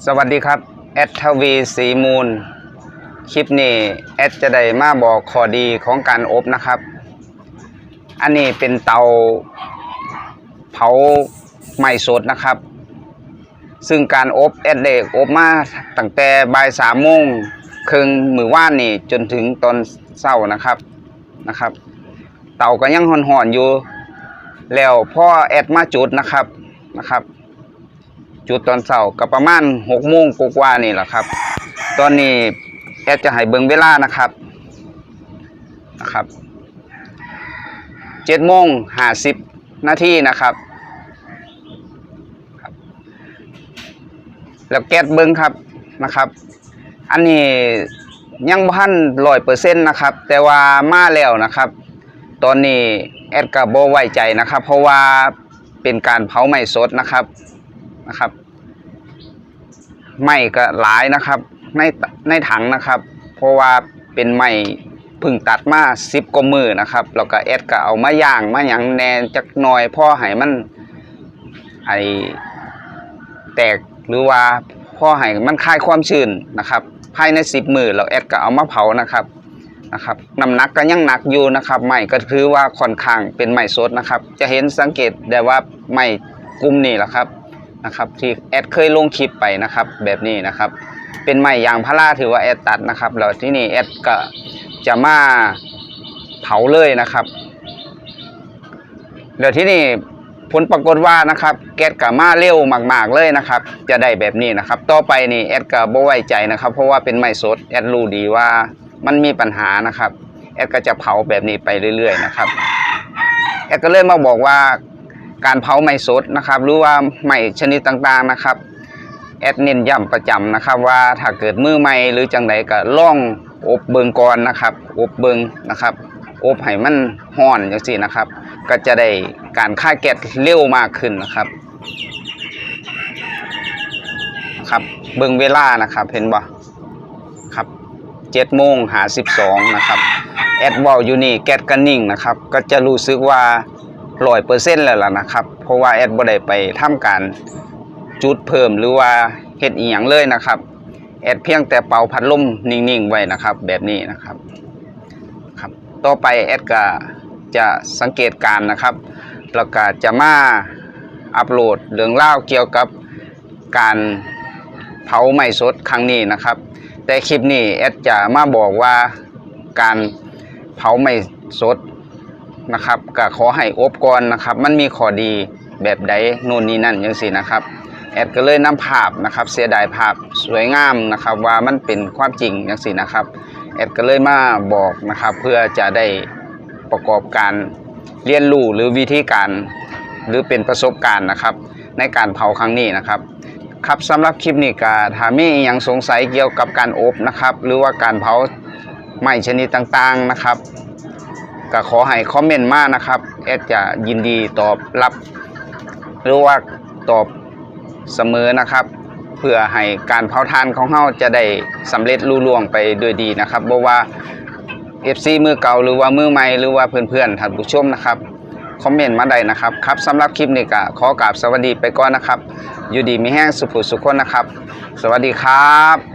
สวัสดีครับแอดทวีสีมูล คลิปนี้แอดจะได้มาบอกข้อดีของการอบนะครับ อันนี้เป็นเตาเผาไม้สดนะครับ ซึ่งการอบแอดเด็กอบมาตั้งแต่บ่ายสามโมงครึ่งมือว่านนี่จนถึงตอนเช้านะครับนะครับ เตาก็ยังห่อนๆอยู่ แล้วพ่อแอดมาจุดนะครับนะครับ จุดตอนเช้าก็ประมาณหกโมงกว่านี่แหละครับ ตอนนี้แอดจะให้เบิ่งเวลานะครับนะครับเจ็ดโมงห้าสิบนาทีนะครับแล้วแก๊สเบิ่งครับนะครับ อันนี้ยังพันร้อยเปอร์เซ็นต์นะครับ แต่ว่ามาแล้วนะครับ ตอนนี้แอดกับโบไว้ใจนะครับ เพราะว่าเป็นการเผาไหม้สดนะครับ นะครับไหม้ก็หลายนะครับ ในในถังนะครับ เพราะว่าเป็นไม้เพึ่งตัดมาสิบกว่ามือนะครับแล้วก็แอดก็เอามาย่างมาหยังแหนจักหน่อยพ่อให้มันไอแตกหรือว่าพ่อให้มันคลายความชื้นนะครับภายในสิบมือเราแอดก็เอามาเผานะครับนะครับน้ำหนักก็ยังหนักอยู่นะครับไม้ก็คือว่าค่อนข้างเป็นไม้สดนะครับ จะเห็นสังเกตได้ว่าไม้กลุ่มนี้แหละครับ นะครับที่แอดเคยลงคลิปไปนะครับ แบบนี้นะครับ เป็นไม้ยางพาราถือว่าแอดตัดนะครับแล้วที่นี่แอดก็จะมาเผาเลยนะครับเดี๋ยวที่นี่ผลปรากฏว่านะครับแก๊สกับมาเร็วมาก ๆ เลยนะครับ จะได้แบบนี้นะครับ ต่อไปนี่แอดก็บ่ไว้ใจนะครับ เพราะว่าเป็นไม้สดแอดรู้ดีว่ามันมีปัญหานะครับแอดก็จะเผาแบบนี้ไปเรื่อย ๆ นะครับแอดก็เลยมาบอกว่า การเผาไม้สดนะครับ หรือว่าไม้ชนิดต่างๆนะครับแอดเน้นย้ำประจำนะครับ ว่าถ้าเกิดมือใหม่หรือจังใดก็ล่องอบเบิงก่อนนะครับ อบเบิงนะครับอบให้มันห้อนจังซี่นะครับ ก็จะได้การฆ่าแก๊สเร็วมากขึ้นนะครับครับเบิงเวลานะครับเห็นบ่ครับเจ็ดโมงหาสิบสองนะครับแอดวอลอยู่นี่แก๊สก็นิ่งนะครับ ก็จะรู้สึกว่า ร้อยเปอร์เซ็นต์แล้วล่ะนะครับ เพราะว่าแอดบ่ได้ไปทำการจุดเพิ่มหรือว่าเฮ็ดอีหยังเลยนะครับ แอดเพียงแต่เป่าพัดลมนิ่งๆไว้นะครับ แบบนี้นะครับครับ ต่อไปแอดก็จะสังเกตการนะครับแล้วก็จะมาอัปโหลดเรื่องเล่าเกี่ยวกับการเผาไม้สดครั้งนี้นะครับ แต่คลิปนี้แอดจะมาบอกว่าการเผาไม้สด นะครับก็ขอให้อบก่อนนะครับ มันมีข้อดีแบบใดโน่นนี่นั่นย่างสินะครับแอดก็เลยนำภาพนะครับ เสียดายภาพสวยงามนะครับ ว่ามันเป็นความจริงอย่างสินะครับแอดก็เลยมาบอกนะครับ เพื่อจะได้ประกอบการเรียนรู้หรือวิธีการหรือเป็นประสบการณ์นะครับ ในการเผาครั้งนี้นะครับครับสำหรับคลิปนี้ก็ถ้ามีอหยังสงสัยเกี่ยวกับการอบนะครับ หรือว่าการเผาไหม้ชนิดต่างๆนะครับ ก็ขอให้คอมเมนต์มานะครับ แอดจะยินดีตอบรับ หรือว่าตอบเสมอนะครับ เพื่อให้การเผาทานของเราจะได้สำเร็จลุล่วงไปด้วยดีนะครับบ่ว่า FC มือเก่าหรือว่ามือใหม่หรือว่าเพื่อนๆท่านผู้ชมนะครับคอมเมนต์มาได้นะครับครับสำหรับคลิปนี้ก็ขอกราบสวัสดีไปก่อนนะครับ อยู่ดีมีแห้งสุขสุขคนนะครับ สวัสดีครับ